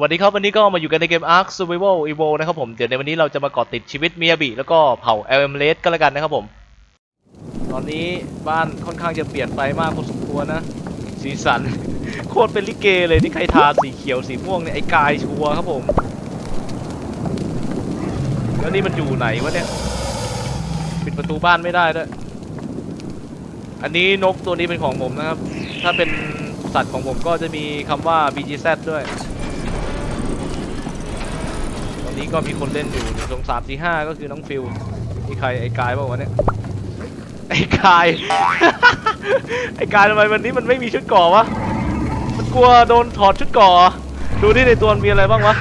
สวัสดีครับ วันนี้ก็มาอยู่กันในเกม Ark Survival Evo นะครับผม เดี๋ยวในวันนี้เราจะมาเกาะติดชีวิตเมียบิ แล้วก็เผ่า LM r a d ก็แล้วกันนะครับผม ตอนนี้บ้านค่อนข้างจะเปลี่ยนไปมากพอสมควรนะ สีสัน โคตรเป็นลิเกเลยที่ใครทาสีเขียวสีม่วงเนี่ย ไอ้กายชัวร์ครับผม แล้วนี่มันอยู่ไหนวะเนี่ย ปิดประตูบ้านไม่ได้ด้วย อันนี้นกตัวนี้เป็นของผมนะครับ ถ้าเป็นสัตว์ของผมก็จะมีคำว่า BGZ ด้วย นนี้ก็มีคนเล่นอยู่หนึ่งสองสามสี่ห้าก็คือน้องฟิลมีใครไอ้กายบ้างวะเนี่ยไอ้กาย ไอ้กายทำไมวันนี้มันไม่มีชุดก่อวะ มันกลัวโดนถอดชุดก่อ ดูที่ในตัวมันมีอะไรบ้างวะ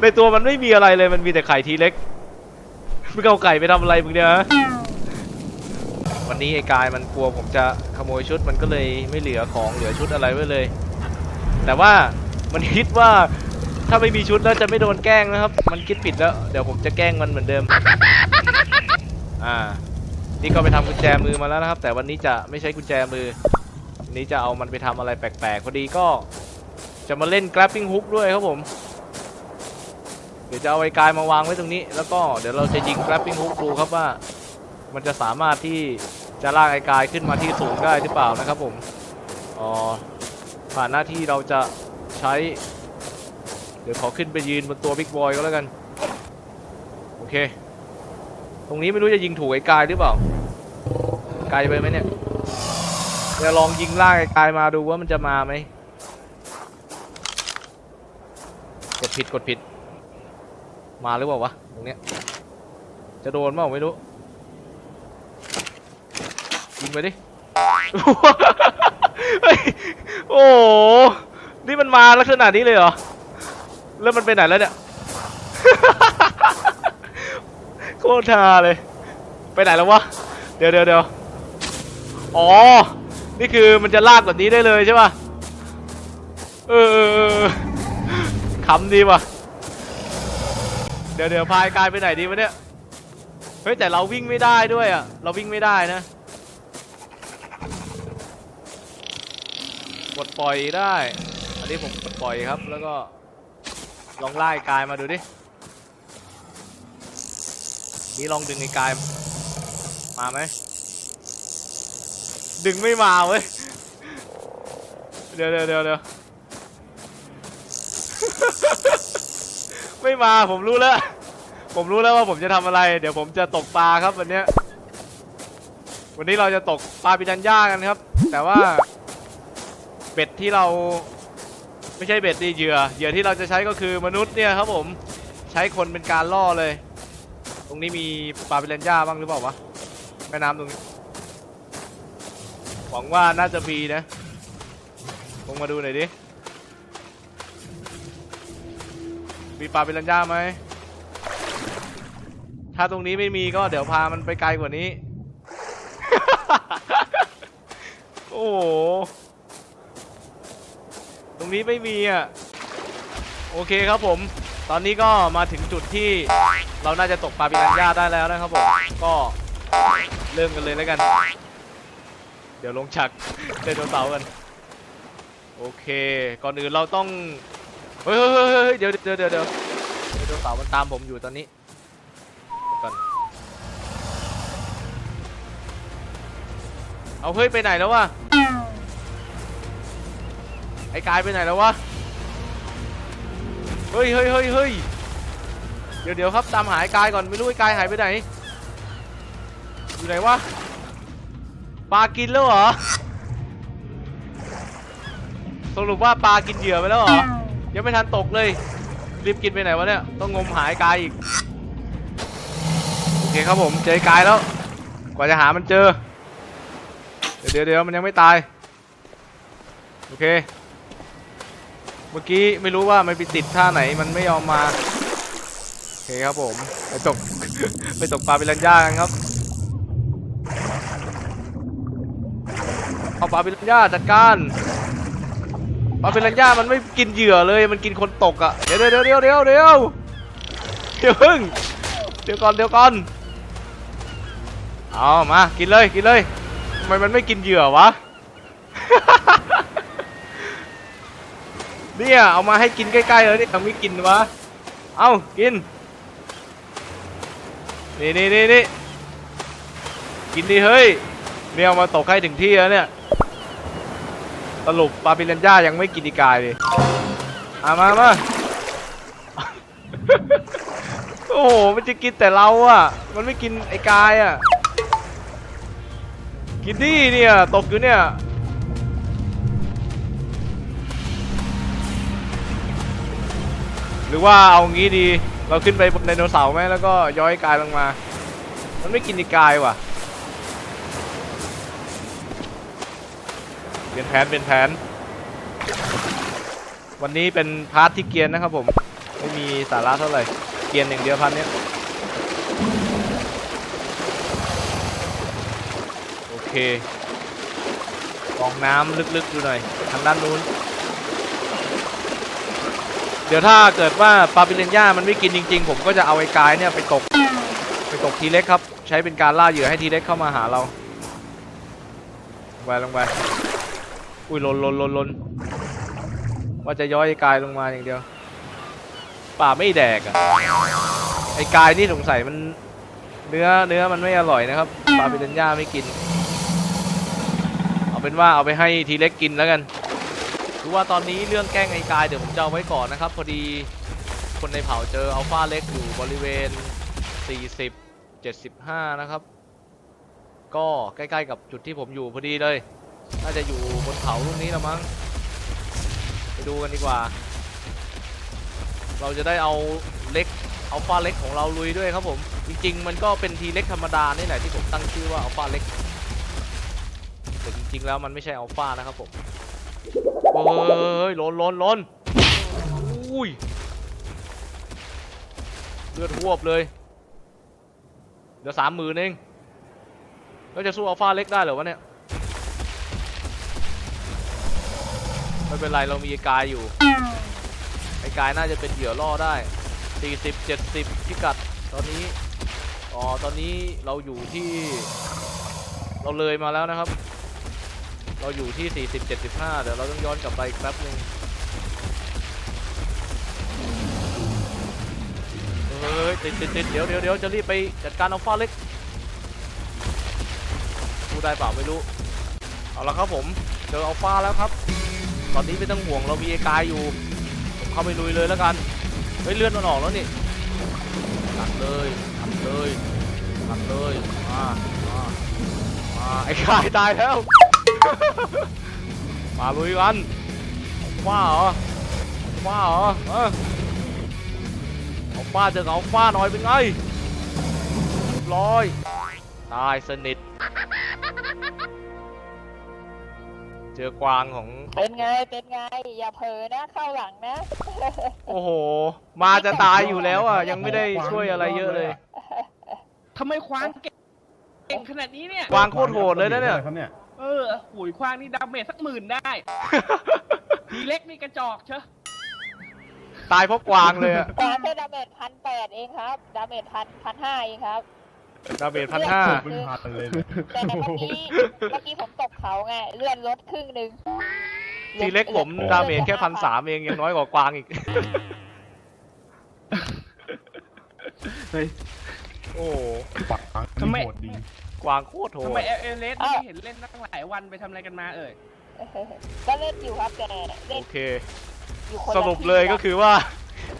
ในตัวมันไม่มีอะไรเลย มันมีแต่ไข่ทีเล็ก มึงเอาไก่ไปทำอะไรมึงเนี่ยฮะ วันนี้ไอ้กายมันกลัวผมจะขโมยชุดมันก็เลยไม่เหลือของเหลือชุดอะไรไว้เลย แต่ว่ามันคิดว่า ถ้าไม่มีชุดแล้วจะไม่โดนแกล้งนะครับ มันคิดผิดแล้ว เดี๋ยวผมจะแกล้งมันเหมือนเดิม อ่า นี่ก็ไปทำกุญแจมือมาแล้วนะครับ แต่วันนี้จะไม่ใช้กุญแจมือนนี้จะเอามันไปทำอะไรแปลกๆ พอดีก็ จะมาเล่น grappling hook ด้วยครับผม เดี๋ยวจะเอาไอ้กายมาวางไว้ตรงนี้ แล้วก็เดี๋ยวเราจะยิง grappling hook ดูครับว่า มันจะสามารถที่จะลากไอ้กายขึ้นมาที่สูงได้หรือเปล่านะครับผม อ๋อ ผ่านหน้าที่เราจะใช้ เดี๋ยวขอขึ้นไปยืนบนตัวบิ๊กบอยก็แล้วกัน โอเค ตรงนี้ไม่รู้จะยิงถูกไอ้กายหรือเปล่า ไกลไปไหมเนี่ยเดี๋ยวลองยิงลากไอ้กายมาดูว่ามันจะมาไหม กดผิดกดผิด มาหรือเปล่าวะตรงเนี้ย จะโดนเปล่าไม่รู้ ยิงไปดิ โอ้โหนี่มันมาลักษณะนี้เลยเหรอ แล้วมันไปไหนแล้วเนี่ย โคตรฮาเลย ไปไหนแล้ววะ เดี๋ยวเดี๋ยวเดี๋ยวอ๋อ นี่คือมันจะลากแบบนี้ได้เลยใช่ป่ะเออเออเออขำดีว่ะ เดี๋ยวเดี๋ยวพายกายไปไหนดีวะเนี่ย เฮ้ยแต่เราวิ่งไม่ได้ด้วยอะ เราวิ่งไม่ได้นะกดปล่อยได้ อันนี้ผมกดปล่อยครับแล้วก็ ลองไล่กายมาดูดิ นี่ลองดึงไอ้กาย มาไหม ดึงไม่มาเว้ย เดี๋ยวเดี๋ยวเดี๋ยวเดี๋ยวไม่มาผมรู้แล้ว ผมรู้แล้วว่าผมจะทำอะไร เดี๋ยวผมจะตกปลาครับวันนี้ วันนี้เราจะตกปลาปิรันย่ากันครับ แต่ว่าเบ็ดที่เรา ไม่ใช่เบ็ดดีเหยื่อเหยื่อที่เราจะใช้ก็คือมนุษย์เนี่ยครับผมใช้คนเป็นการล่อเลย ตรงนี้มีปลาปิรันย่าบ้างหรือเปล่าวะแม่น้ำตรงนี้หวังว่าน่าจะมีนะลงมาดูหน่อยดิมีปลาปิรันย่าไหมถ้าตรงนี้ไม่มีก็เดี๋ยวพามันไปไกลกว่านี้ โอ้ รงนี้ไม่มีอะ โอเคครับผม ตอนนี้ก็มาถึงจุดที่เราน่าจะตกปลาปิรันย่าได้แล้วนะครับผม ก็เริ่มกันเลยแล้วกัน เดี๋ยวลงฉักไดโนเสากัน โอเค ก่อนอื่นเราต้อง เฮ้ยเฮ้ยเฮ้ยเฮ้ยเดี๋ยวเดี๋ยวเดี๋ยวเดี๋ยวไดโนเสามันตามผมอยู่ตอนนี้ก่อนเอาเฮ้ยไปไหนแล้ววะ ไอ้กายไปไหนแล้ววะ เฮ้ยเฮ้ยเฮ้ยเฮ้ยเดี๋ยวเดี๋ยวครับตามหาไอ้กายก่อนไม่รู้ไอ้กายหายไปไหน อยู่ไหนวะ ปลากินแล้วเหรอ สรุปว่าปลากินเหยื่อไปแล้วเหรอ ยังไม่ทันตกเลย รีบกินไปไหนวะเนี่ย ต้องงมหาไอ้กายอีก โอเคครับผมเจอกายแล้ว กว่าจะหามันเจอ เดี๋ยวเดี๋ยวมันยังไม่ตาย โอเค เมื่อกี้ไม่รู้ว่ามันไปติดท่าไหนมันไม่ยอมมาโอเคครับผมไปตก ไปตกปลาปิรันย่ากันครับเอาปลาปิรันย่าจัดการปลาปิรันย่ามันไม่กินเหยื่อเลยมันกินคนตกอะ่ะเดี๋ยวเดี๋ยวเดี๋ยวเดี๋ยวเดี๋ยวเดี๋ยวพึ่งเดี๋ยวก่อนเดี๋ยวก่อนเอามากินเลยกินเลยทำไมมันไม่กินเหยื่อวะ เนี่ยเอามาให้กินใกล้ๆเลยนี่ทำไม่กินวะ เอากิน นี่นี่นี่นี่กินดิเฮ้ย เนี่ยเอามาตกให้ถึงที่แล้วเนี่ย สรุปปาปิเรนย่ายังไม่กินอีกายเลยอามามาโอ้โห มันจะกินแต่เราอะ มันไม่กินไอ้กายอะ กินดิเนี่ย ตกอยู่เนี่ย รือว่าเอางี้ดีเราขึ้นไปบนไดโนเสาร์ไหมแล้วก็ย้อยกายลงมา มันไม่กินอีกายว่ะเปลี่ยนแผนเปลี่ยนแผน วันนี้เป็นพาร์ทที่เกียนนะครับผมไม่มีสาระเท่าไหร่เกียนอย่างเดียวพันเนี้ยโอเคกองน้ำลึกๆดูหน่อยทางด้านนู้น เดี๋ยวถ้าเกิดว่าปาปิเรนย่ามันไม่กินจริง ๆ ผมก็จะเอาไอ้กายเนี่ยไปตก ไปตกทีเล็กครับ ใช้เป็นการล่าเหยื่อให้ทีเล็กเข้ามาหาเราลงไปลงไปอุ้ยหลนหลนหลนหลนว่าจะย้อยไอ้กายลงมาอย่างเดียวป่าไม่แดกอะไอ้กายนี่สงสัยมันเนื้อเนื้อมันไม่อร่อยนะครับปาปิเรนย่าไม่กิน เอาเป็นว่าเอาไปให้ทีเล็กกินแล้วกัน ว่าตอนนี้เรื่องแกล้งไอ้กายเดี๋ยวผมจะเอาไว้ก่อนนะครับ พอดีคนในเผ่าเจออัลฟาเล็กอยู่บริเวณ 40 75 นะครับ ก็ใกล้ๆกับจุดที่ผมอยู่พอดีเลย น่าจะอยู่บนเขาลูกนี้ละมั้ง ไปดูกันดีกว่า เราจะได้เอาเล็กอัลฟาเล็กของเราลุยด้วยครับผม จริง ๆ มันก็เป็นทีเล็กธรรมดานี่แหละที่ผมตั้งชื่อว่าอัลฟาเล็กแต่จริงๆแล้วมันไม่ใช่อัลฟานะครับผม เฮ้ยล้นล้นล้นอุ้ยเลือดหวบเลยเหลือสามหมื่นเองแล้วจะสู้อัลฟาเล็กได้หรอวะเนี่ยไม่เป็นไรเรามีกายอยู่ไอ้กายน่าจะเป็นเหยื่อล่อได้ 40 70 พิกัดตอนนี้อ๋อตอนนี้เราอยู่ที่เราเลยมาแล้วนะครับ เราอยู่ที่ 40 75 เดี๋ยวเราต้องย้อนกลับไปอีกแป๊บหนึงเฮ้ยติดติดติดเดี๋ยวเดี๋ยวเดี๋ยวจะรีบไปจัดการอัลฟาเล็กพูได้เปล่าไม่รู้ เอาละครับผมเจออัลฟาแล้วครับ ตอนนี้ไม่ต้องห่วงเรามีเอกายอยู่ ผมเข้าไปลุยเลยแล้วกัน เฮ้ยเลื่อนมันออกแล้วนี่ตัดเลยตัดเลยตัดเลยมามามาไอ้กายตายแล้ว มาลุยกันว้าเหรอว้าเหรอเออเอาฟ้าเจอกับเอาฟ้าหน่อยเป็นไงเรียบร้อยตายสนิท เจอกวางของ เป็นไง เป็นไง อย่าเผลอนะ เข้าหลังนะ โอ้โห มาจะตายอยู่แล้วอะ ยังไม่ได้ช่วยอะไรเยอะเลยทำไมควางเก่งขนาดนี้เนี่ยกวางโคตรโหดเลยนะเนี่ยครับ เนี่ยเออหุยควางนี่ดาเมจสักหมื่นได้ทีเล็กนี่กระจอกเชอะตายเพราะกวางเลยอะกวางแค่ดาเมจพันแปดเองครับ ดาเมจพันพันห้าเองครับ ดาเมจพันห้าเป็นพันเลยแต่เมื่อกี้เมื่อกี้ผมตกเขาไง เลื่อนลดครึ่งหนึ่งทีเล็กผมดาเมจแค่พันสามเองยังน้อยกว่ากวางอีก เฮ้ย โอ้โหปักปังทำไม โหดดี กวางโคตรโหทำดไมเอลเอลเลสไม่เห็นเล่นตั้งหลายวันไปทำอะไรกันมาเอ่ยก็เล่นอยู่ครับแต่เล่โอนเค อยู่คนละสรุปเลยก็คือว่า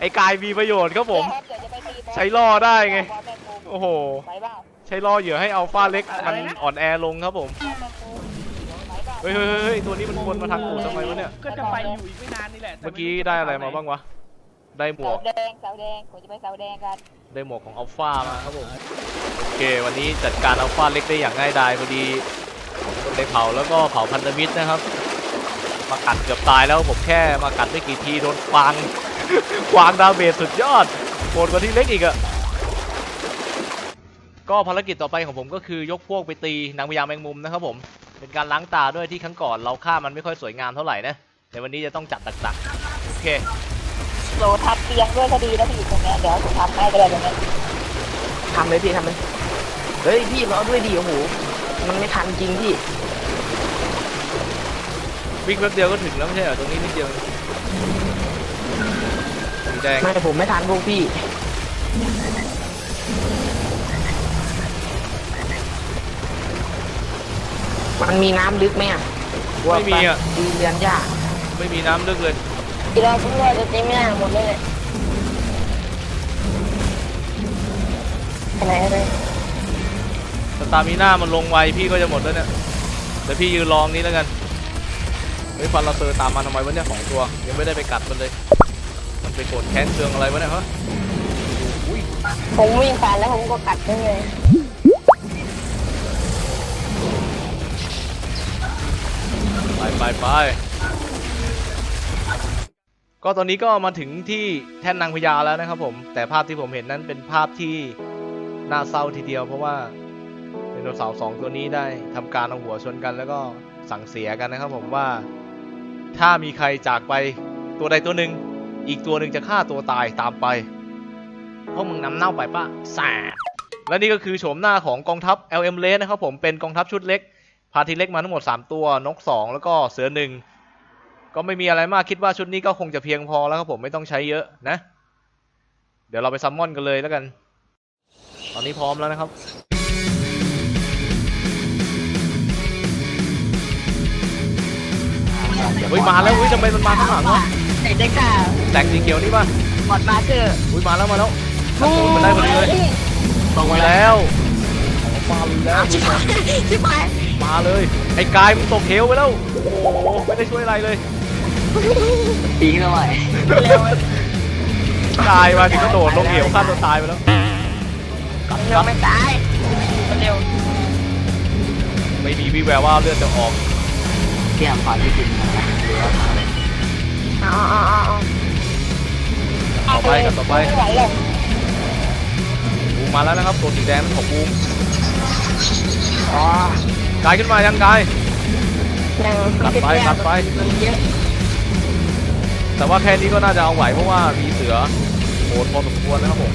ไอ้กายมีประโยชน์ครับผมเนี่ยครับเดี๋ยวจะไปตีบอลใช้ล่อได้ไงบอลแมงมุมโอ้โหไปเปล่าใช้ล่อเหยื่อให้อัลฟาเล็กมันอ่อนแอลงครับผมบอลแมงมุมไปเปล่าเฮ้ยเฮ้ยเฮ้ยเฮ้ยตัวนี้มันวนมาทางกูทำไมวะเนี่ย ก็จะไปอยู่อีกไม่นานนี่แหละแต่เมื่อกี้ได้อะไรมาบ้างวะ ได้หมเสาวกแดงเสาแดงผมจะไปเสาแดงกันได้หมวกของอัลฟามาครับผมโอเค วันนี้จัดการอัลฟาเล็กได้อย่างง่ายดายพอดีคนในเผาแล้วก็เผาพันธมิตรนะครับ มากัดเกือบตายแล้วผมแค่มากัดไม่กี่ทีโดนควาง ควางดาเมจสุดยอดโหดกว่าที่เล็กอีกอะก็ภารกิจต่อไปของผมก็คือยกพวกไปตีนางพญาแมงมุมนะครับผมเป็นการล้างตาด้วยที่ครั้งก่อนเราฆ่ามันไม่ค่อยสวยงามเท่าไหร่นะแต่วันนี้จะต้องจัดหนักๆโอเค โหลทับเตียงด้วยก็ดีนะพี่อยู่ตรงเนี้ยเดี๋ยวผมทำให้ก็ได้ตรงเนี้ยทำเลยพี่ทำเลย เฮ้ยพี่มาเอาด้วยดิโอ้โห มันไม่ทันจริงพี่ วิ่งแป๊บเดียวก็ถึงแล้วไม่ใช่เหรอตรงนี้นิดเดียวสีแดงไม่ผมไม่ทันพวกพี่ มันมีน้ำลึกไหมอะไม่มีอะดูเรียนยาก ไม่มีน้ำลึกเลย ทีเราเพิ่งว่าจะเต็มไม่ได้หมดเลยอะไรอะไรสตามิน่ามันลงไวพี่ก็จะหมดแล้วเนี่ยเดี๋ยวพี่ยืนรองนี้แล้วกันเฮ้ยฟันเราเซอร์ตามมาทำไมวะเนี่ยสองตัว ยังไม่ได้ไปกัดมันเลย มันไปโกรธแค้นเคืองอะไรวะเนี่ยฮะอุ้ยผมวิ่งผ่านแล้วผมก็กัดได้เลยไปไปไป ก็ตอนนี้ก็มาถึงที่แท่นนางพญาแล้วนะครับผม แต่ภาพที่ผมเห็นนั้นเป็นภาพที่น่าเศร้าทีเดียว เพราะว่าไดโนเสาร์สองตัวนี้ได้ทำการเอาหัวชนกันแล้วก็สั่งเสียกันนะครับผมว่าถ้ามีใครจากไปตัวใดตัวหนึ่งอีกตัวหนึ่งจะฆ่าตัวตายตามไป เพราะมึงนำเน่าไปปะแสบและนี่ก็คือโฉมหน้าของกองทัพ LM l นะครับผมเป็นกองทัพชุดเล็ก พาทีเล็กมาทั้งหมด 3 ตัว นก 2 แล้วก็เสือหนึ่ง ก็ไม่มีอะไรมากคิดว่าชุดนี้ก็คงจะเพียงพอแล้วครับผมไม่ต้องใช้เยอะนะ เดี๋ยวเราไปซัมมอนกันเลยแล้วกัน ตอนนี้พร้อมแล้วนะครับเฮ้ยมาแล้วเฮ้ยทำไมมันมาข้างหลังวะเด็กได้ค่ะแตกสีเขียวนี่ป่ะหมดมาเจออุ้ยมาแล้วมาแล้วตะโกนมาได้พอดีเลยมาแล้วมาแล้วชิบหายชิบหายมาเลยไอ้กายมึงตกเหวไปแล้วโอ้โหไม่ได้ช่วยอะไรเลย ปีนหน่อยเร็วกายมาถึงก็โดดลงเหวฆ่าตัวตายไปแล้ว เร็วไม่ตายเร็วไม่มีวี่แววว่าเลือดจะออกแก้มผ่านที่กินอ๋ออ๋ออ๋อต่อไปกับต่อไปไม่ไหวหรอกบูมมาแล้วนะครับตัวสีแดงเป็นของบูมอ๋อกายขึ้นมายังกายยังกัดไปกัดไปมันเยอะ แต่ว่าแค่นี้ก็น่าจะเอาไหวเพราะว่ามีเสือโหดพอสมควรนะครับผม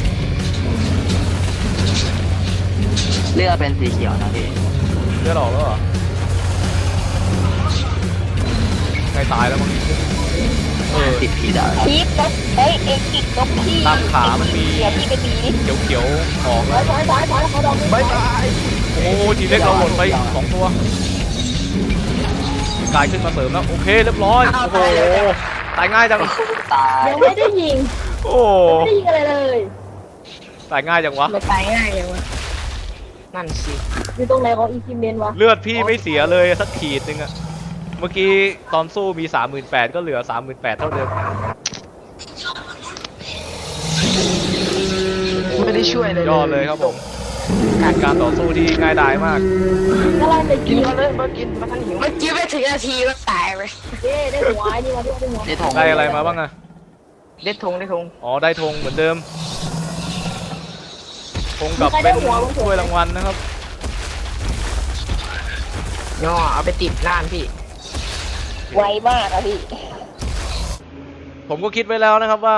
เลือดเป็นสีเขียวนะพี่เลือดออกแล้วเหรอใกล้ตายแล้วมั้งเออติดผีดาวคีบนกเฮ้ยเอ็งกิดนกที่ตามขามันมีเดี๋ยวพี่ไปตีดิเขียวเขียวๆออกถแล้อยวถอยถอยถอยเขาดองบายบายโอ้โหทีเล็กเราหล่นไปสองตัวกายขึ้นมาเสริมแล้วโอเคเรียบร้อยโอ้โห ตายง่ายจัง ตายยังไม่ได้ยิงโอ้ไม่ได้ยิงอะไรเลยตายง่ายจังวะ ไม่ตายง่ายเลยวะนั่นสิอยู่ตรงไหนของอีคิมเมนวะเลือดพี่ไม่เสียเลยสักขีดนึงอะเมื่อกี้ตอนสู้มี 38,000ก็เหลือ 38,000เท่าเดิม ไม่ได้ช่วยเลยยอดเลยครับผม การการต่อสู้ที่ง่ายดายมาก อะไรไปกิกินนมาเลยมากินมาทั้งหิวเมื่อกี้ไปถึงนาทีก็ตายไปเด้ได้หัวไอ้นี่มาด้วยได้หัวได้ธงได้อะไรมาบ้างอะได้ธงได้ธงอ๋อได้ธงเหมือนเดิมธงกับเป็นถ้วยรางวัลนะครับ ย่อเอาไปติดร้านพี่ ไวมากอะพี่ผมก็คิดไว้แล้วนะครับว่า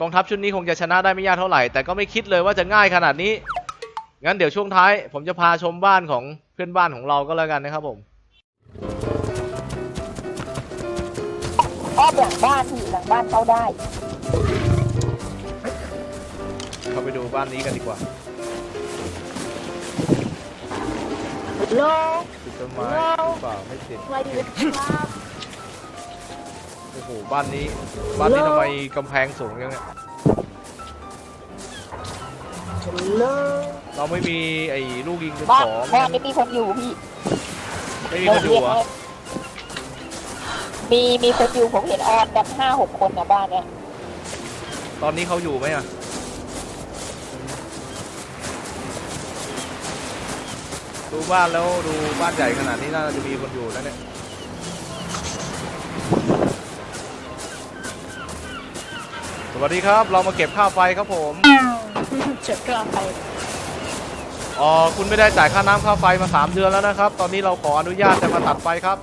กองทัพชุดนี้คงจะชนะได้ไม่ยากเท่าไหร่ แต่ก็ไม่คิดเลยว่าจะง่ายขนาดนี้ งั้นเดี๋ยวช่วงท้าย ผมจะพาชมบ้านของเพื่อนบ้านของเราก็แล้วกันนะครับผมอ้อมหลังบ้านพี่หลังบ้านเข้าได้ เข้าไปดูบ้านนี้กันดีกว่าโลติดต้นไม้หรือเปล่าไม่ติดไวดีครับโอ้โหบ้านนี้บ้านนี้ทำไมกำแพงสูงยังเนี่ยโล เราไม่มีไอ้ลูกยิงเป็นบ้านสองบ้านไม่มีคนอยู่พี่ไม่มีคนอยู่เหรอะมีมีคนอยู่ผมเห็นออนกันห้าหกคนนะบ้านเนี้ยตอนนี้เขาอยู่ไหมอะดูบ้านแล้วดูบ้านใหญ่ขนาดนี้น่าจะมีคนอยู่แล้วเนี่ยสวัสดีครับ เรามาเก็บค่าไฟครับผมเจ็บกระไป อ๋อคุณไม่ได้จ่ายค่าน้ำค่าไฟมา 3 เดือนแล้วนะครับ ตอนนี้เราขออนุญาตจะมาตัดไฟครับ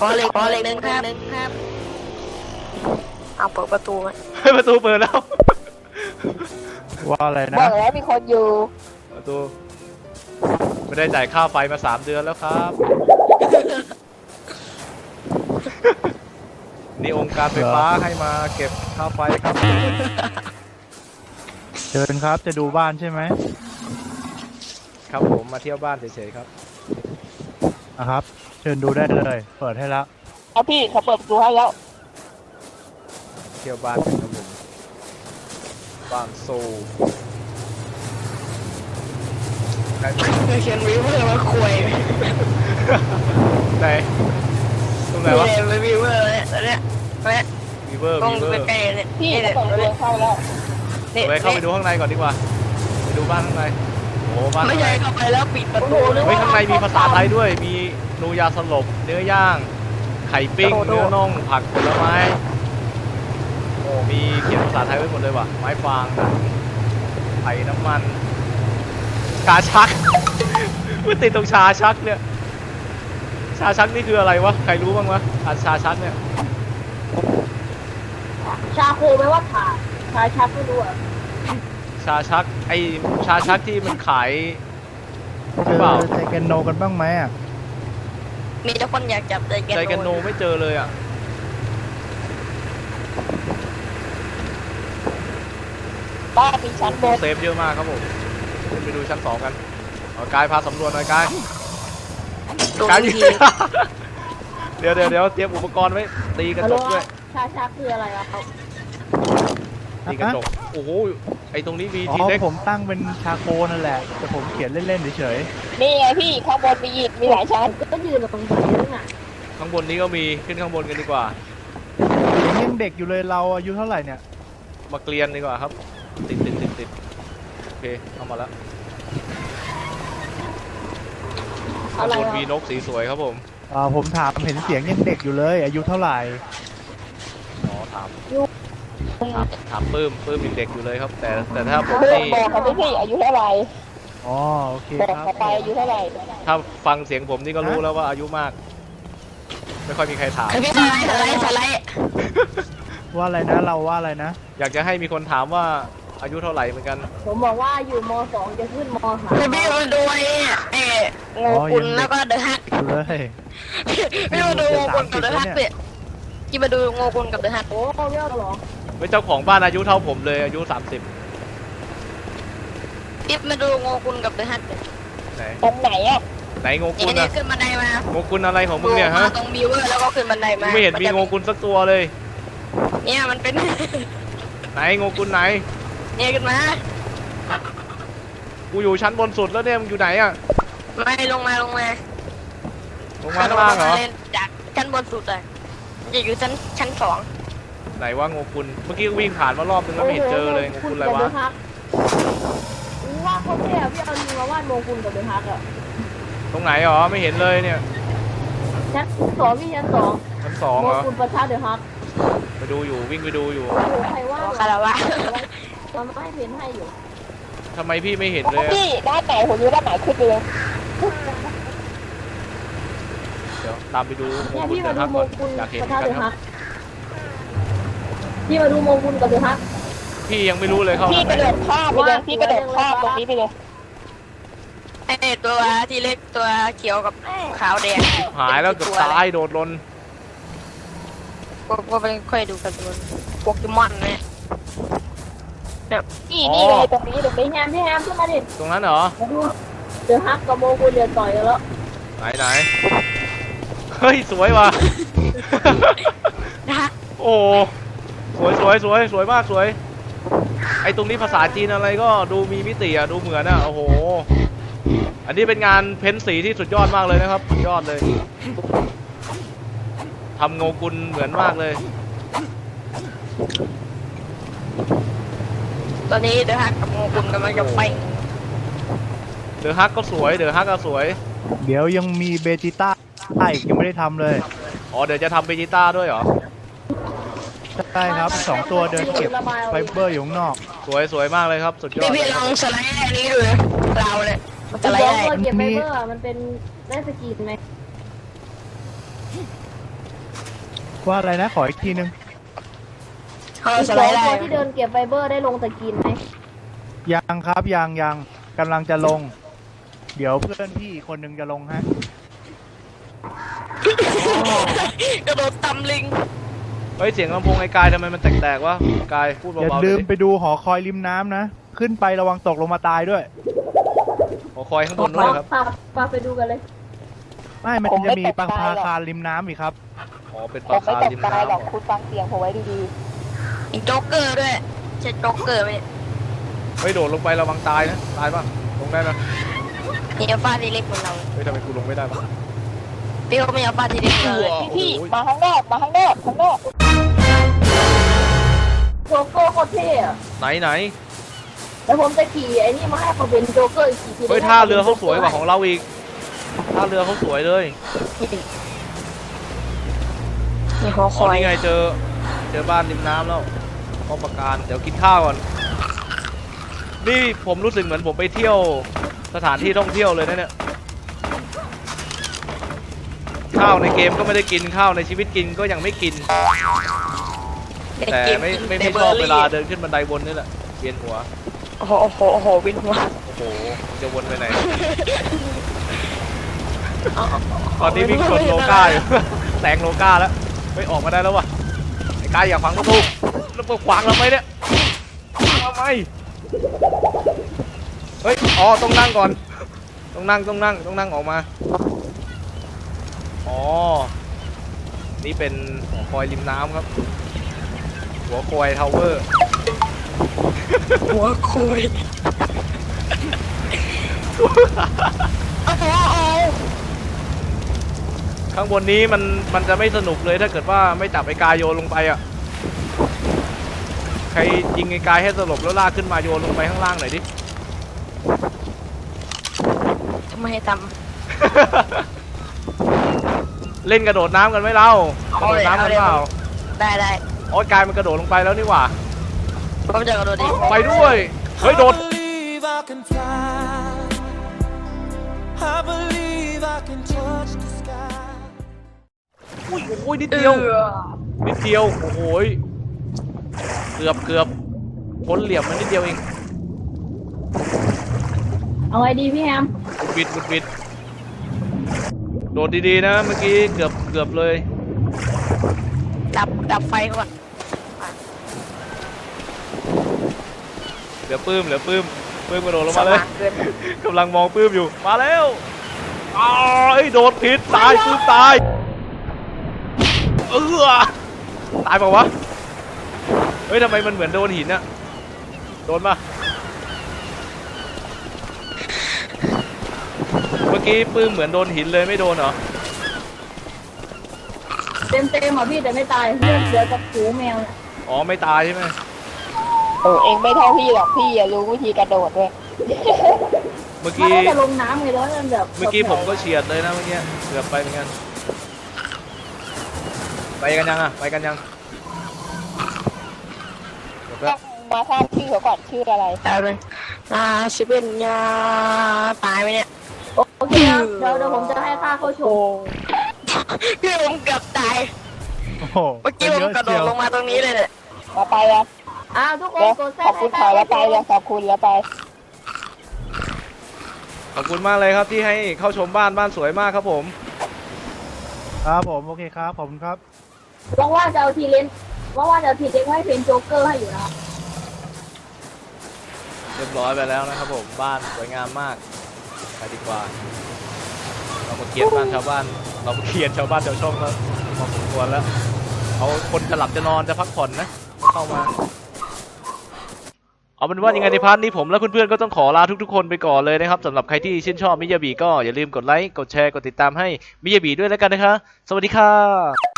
ขอเล็กขอเล็กหนึ่งครับหนึ่งครับเอาเปิดประตูไหมให้ประตูเปิดแล้ว ว่าอะไรบนะอกแล้วมีคนอยู่ ประตู ไม่ได้จ่ายค่าไฟมา 3 เดือนแล้วครับ นี่องค์การไฟฟ้าให้มาเก็บค่าไฟครับ เชิญครับจะดูบ้านใช่ไหมครับผมมาเที่ยวบ้านเฉยๆครับ นะครับ เชิญดูได้เลย เปิดให้แล้วเอาพี่เขาเปิดประตูให้แล้ว เที่ยวบ้านกันครับผมบ้านโซลไหนเขียนวิวเพื่อมาคุยไหนตรงไหนวะเลยวิวเพื่อเลยตอนเนี้ยตอนเนี้ยวีเวอร์ตรงวีเวอร์ ใกล้ๆเนี่ยพี่เขาเปิดประตูเข้าแล้ว นี่ไปเข้าไปดูข้างในก่อนดีกว่าไปดูบ้านข้างในโอ้โหบ้านไม่ข้างในใช่เข้าไปแล้วปิดประตูเฮ้ยข้างในมีภาษาไทยด้วย มีนูยาสลบ เนื้อย่าง ไข่ปิ้ง เนื้อน่อง ผักผลไม้ โอ้มีเขียนภาษาไทยไว้หมดเลยว่ะ ไม้ฟางหนังไข่น้ำมัน ชาชัก มันติดตรงชาชักเนี่ย ชาชักนี่คืออะไรวะ ใครรู้บ้างวะอะชาชักเนี่ย ชาโคไหมว่าถ่าน ชาชักไม่รู้อะชาชัก ไอชาชักที่มันขาย เจอเปล่า ใจแกนโนกันบ้างไหมอะมีแต่คนอยากจับใจแกใจกันโนไม่เจอเลยอะ บ้ามีชั้นบนเซฟเยอะมากครับผมขึ้นไปดูชั้นสองกันเอากายพาสำรวจหน่อยกายตรงกาย ที เดี๋ยวเดี๋ยวเดี๋ยวเตรียมอุปกรณ์ไว้ตีกระจกด้วย ชาชักคืออะไรอะครับ ตีกระจกโอ้โหไอตรงนี้มีอ๋ทีอเล็กผมตั้งเป็นชาโคนั่นแหละแต่ผมเขียนเล่นๆเฉยนี่ไงพี่ข้างบนมีอีกมีหลายชั้นก็ยืนตรงนี้น่ะข้างบนนี้ก็มีขึ้นข้างบนกันดีกว่าๆเสียงยังเด็กอยู่เลยเราอายุเท่าไหร่เนี่ยมาเกลียนดีกว่าครับ ติดติดติดติดโอเคเอามาแล้วข้างบนมีนกสีสวยครับผมอ่าผมถามเห็นเสียงยังเด็กอยู่เลย อายุเท่าไหร่อ๋อถาม ถามถามปื้มปื้มยังเด็กอยู่เลยครับ แต่แต่ถ้าผมเพื่อนนี่บอกเขาไม่พี่อายุเท่าไหร่อ๋อโอเคบอกครับเขาไปอายุเท่าไหร่ถ้าฟังเสียงผมนี่ก็รู้แล้วว่าอายุมาก ไม่ค่อยมีใครถาม พี่สไลด์สไลด์สไลด์ว่าอะไรนะเราว่าอะไรนะอยากจะให้มีคนถามว่าอายุเท่าไหร่เหมือนกัน ผมบอกว่าอยู่มสองจะขึ้นมสามพี่พี่มาดูไอ้เอ๋งูกุลแล้วก็เดอะฮักอยู่เลยพี่มาดูงูกุลกับเดอะฮักเนี่ยพี่มาดูงูกุลกับเดอะฮักโอ้เรียกเหรอ เป็นเจ้าของบ้านอายุเท่าผมเลยอายุ 30พี่มาดูงูกุลกับเดอะฮักไหนตรงไหนอะไหนโงกุนี่ลนี่อะขึ้นบันไดมาโงกุลอะไรของมึงเนี่ยฮะตรงมิวเวอร์แล้วก็ขึ้นบันไดกูมาไม่เห็นมีโงกุลสักตัวเลย เนี่ยมันเป็น ไหนโงกุลไหน เนี่ยขึ้นมา กูอยู่ชั้นบนสุดแล้วเนี่ยมึงอยู่ไหนอะไม่ลงมาลงมาลงมาข้างล่างเหรอลจากชั้นบนสุดเลยจะอยู่ชั้นชั้นสอง ไหนว่าโงกุลเมื่อกี้วิ่งผ่านมารอบนึงแล้วไม่เห็นเจอเลยโงกุลอะไรวะฮักว่าเขาแค่พี่เอาลิงมาวาดโมกุลกับเดอะฮักอะตรงไหนหรอไม่เห็นเลยเนี่ยชั้นสองพี่ชั้นสองชั้นสองโมเหรอกุลประชาเดอะฮักไปดูอยู่วิ่งไปดูอยู่โอ้โหใครว่าคาราวะเราไม่ให้เพ้นให้อยู่ทำไมพี่ไม่เห็นเลยอะพี่ด้านไหนผมอยู่ด้านไหนขึ้นไปเลยเดี๋ยวตามไปดูโงเนี่ยกุลพี่เดี๋มายวดูทักโมก่อนกุลอยากเห็นประเหมืชาอนเดกันอะคฮัรับก พี่มาดูโมกุลกับเดอะฮักพี่ยังไม่รู้เลยเข้าพี่ทางกไหนระโดดข้ามไปเลยพี่กระโดดข้ามตรงนี้ไปเลยไอตัวที่เล็กตัวเขียวกับขาวแดงหายแล้วเกือบตายโดดลนก็ก็ไปค่อยดูการ์ตูนโปเกมอนเนี่ยเนี่ยนี่อ๋อนี่เลยตรงนี้ตรงพี่นี้แฮมพี่แฮมขึ้นมาดิตรงนั้นเหรอมาดูเดอะฮักกับโมกุลเดือดต่อยกันแล้วไหนไหนเฮ้ยสวยว่ะนะฮะโอ้ส วยสวยสวยสวยมากสวย ไอตรงนี้ภาษาจีนอะไรก็ดูมีมิติอะดูเหมือนอะโอ้โห อันนี้เป็นงานเพ้นสีที่สุดยอดมากเลยนะครับ สุดยอดเลยทำโงกุลเหมือนมากเลย ตอนนี้เดอะฮักกับโงกุลกำลังจะไปเดอะฮักก็สวยเดอะฮักก็สวย เดี๋ยวยังมีเบจิต้าอีกยังไม่ได้ทำเลย อ๋อเดี๋ยวจะทำเบจิต้าด้วยเหรอ ใช่ครับสองตัวเดินเก็บไฟเบอร์อยู่ข้างนอก สวยสวยมากเลยครับสุดยอพี่ดเลพี่ยลองสไลด์อันนี้ดูนะเราเนี่ยมันสพี่ไลบด์อกได้ว่าเก็บไฟเบอร์อะมันเป็นได้สกินไหมว่าอะไรนะขออีกทีนึงเขาอีกสสไลองด์ได้ตัวที่เดินเก็บไฟเบอร์ได้ลงสกินไหมยังครับยังยังกำลังจะลง เดี๋ยวเพื่อนพี่คนหนึงจะลงฮะกระโดดตำลิง เฮ้ยเสียงลำโพงไอ้กายทำไมมันแตกๆวะกายพูดอย่าเบาๆลืมดิไปดูหอคอยริมน้ำนะ ขึ้นไประวังตกลงมาตายด้วยหอคอยข้างบนด้วยครับพาพาไปดูกันเลย ไม่มันผมไม่จะมีตกปังตายพาหรอก คารริมน้ำอีกครับ อ๋อเป็นผปลามไม่คาตกริมตายหรอกน้ำคุณฟังเสียงผมไว้ดีมีโจ๊กเกอร์ด้วยใช่โจ๊กเกอร์ไหมเฮ้ยโดดลงไประวังตายนะตายป่ะลงได้ปะมีอัลฟาทีเล็กเหมือนเราเฮ้ยทำไมกูลงไม่ได้ปะพี่ก็มีอัลฟาทีเล็กเหมือนเราเลยๆพี่ๆมาข้างนอกมาข้างนอกข้างนอก โจ๊กเกอร์โคตรเท่อะไหนไหนแล้วผมจะขี่ไอ้นี่มาให้เขาเป็นโจ๊กเกอร์อีกทีทีเฮ้ยท่าเรือเขาสวยกว่าของเราอีกท่าเรือเขาสวยเลยมีหอคอ๋ออยนี่ไงเจอ เจอบ้านริมน้ำแล้วป้อมปราการเดี๋ยวกินข้าวก่อน นี่ผมรู้สึกเหมือนผมไปเที่ยวสถานที่ท่องเที่ยวเลยนะเนี่ย ข้าวในเกมก็ไม่ได้กินข้าวในชีวิตกินก็ยังไม่กิน แต่ไม่ไม่ไม่ชอบเวลาเดินขึ้นบันไดบนนี่แหละเวียนหัว โอ้โหโอ้โหโอ้โหวินหัวโอ้โหจะวนไปไหน ตอนนี้วิ่งชนโลก้าอยู่แซงโลก้าแล้วไม่ออกมาได้แล้ววะไอ้กายอย่าขวางประตูแล้วมาขวางเราไหมเนี่ยขวางเราไหมเฮ้ยอ๋อต้องนั่งก่อน ต้องนั่งต้องนั่งต้องนั่งออกมาอ๋อนี่เป็นหอคอยริมน้ำครับ หัวคอยทาวเวอร์ หัวคุยโอ้โหข้างบนนี้มันมันจะไม่สนุกเลยถ้าเกิดว่าไม่จับไอ้กายโยนลงไปอะ ใครยิงไอ้กายให้สลบแล้วลากขึ้นมาโยนลงไปข้างล่างหน่อยดิ ทำไมทเล่นกระโดดน้ำกันไหมเรากระโดดน้ำกันเปล่าำได้ได้ โอ้ยกายมันกระโดดลงไปแล้วนี่หว่า ผมจะกระโดดดิไปด้วย เฮ้ย โดด believe I can fly. I believe I can touch the sky. อุ้ยโอ้ยนิดเดียว นิดเดียว โอ้โหยเกือบเกือบพ้นเหลี่ยมมันนิดเดียวเองเอาไงดีพี่แฮมบุดบิดบุดบิด โดดดีๆนะ เมื่อกี้เกือบเกือบเลย ดับดับไฟก่อน เหลือปื้มเหลือปื้มปื้มกระโดดลงสมาเลยว่างเกิน กำลังมองปื้มอยู่มาแล้วอ้าวโดดผิดตายปื้มตายเออตายเปล่าวะเฮ้ยทำไมมันเหมือนโดนหินอะโดนปะเมื่อกี้ปื้มเหมือนโดนหินเลยไม่โดนเหรอเต็มเต็มๆอะพี่แต่ไม่ตายเลือดเหลือกับหูแมวเนี่ยอ๋อไม่ตายใช่ไหม โอ้เองไม่เท่าพี่หรอกพี่อย่ารู้วิธีกระโดดด้วยเมื่อมันกี้ก็จะลงน้ำไงแล้วมันแบบเมื่อกี้ผมก็เฉียดเลยนะเมื่อกี้เกือบไปเหมือนกัน ไปกันยังอะ ไปกันยังหมดแล้วมาทราบชื่อเขาก่อนชื่ออะไรเอาเลยอ่าชิเป็นยาตายไหมเนี่ยโอเคครับเดี๋ยวเดี๋ยวผมจะให้ค่าเข้าชมพี่ผมเกือบตาย โอ้โหเมื่อกี้ผมกระโดดลงมาตรงนี้เลยเนี่ยมาไปแล้ว อ้าวทุกคนเดี๋ยวกดแซ่ขอบคุณเขาแล้วไปแล้วขอบคุณแล้วไป ขอบคุณมากเลยครับที่ให้เข้าชมบ้านบ้านสวยมากครับผม ครับผมโอเคครับขอบคุณครับ ว่างว่าจะเอาทีเลนว่างว่าจะเอาทีเล็กไว้เป็นโจ๊กเกอร์ให้อยู่นะเรียบร้อยไปแล้วนะครับผมบ้านสวยงามมากไปดีกว่า เรามาเกลียดบ้านชาวบ้าน เรามาเกลียดชาวบ้านชาวช่องแล้วพอสมควรแล้วเขาคนจะหลับจะนอนจะพักผ่อนนะ เข้ามา เอาเป็นว่ายังไงในพาร์ทนี้ผมและเพื่อนๆก็ต้องขอลาทุกๆคนไปก่อนเลยนะครับสำหรับใครที่ชื่นชอบมิยาบีก็อย่าลืมกดไลค์กดแชร์กดติดตามให้มิยาบีด้วยแล้วกันนะคะ สวัสดีค่ะ